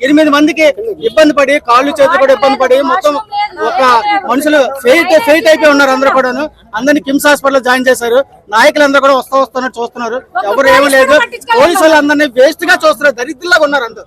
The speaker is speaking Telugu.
ఎనిమిది మందికి ఇబ్బంది పడి కాళ్ళు చేతులు కూడా ఇబ్బంది పడి మొత్తం ఒక మనుషులు ఫెయిట్ ఫెయిట్ అయిపోయి ఉన్నారు అందరూ కూడాను. అందరినీ కిమ్స్ హాస్పిటల్ జాయిన్ చేశారు. నాయకులందరూ కూడా వస్తా వస్తున్నారు చూస్తున్నారు. ఎవరు ఏమీ లేదు. పోలీసు వాళ్ళు అందరినీ వేస్ట్గా చూస్తున్నారు. దరిద్రులాగా ఉన్నారు అందరూ.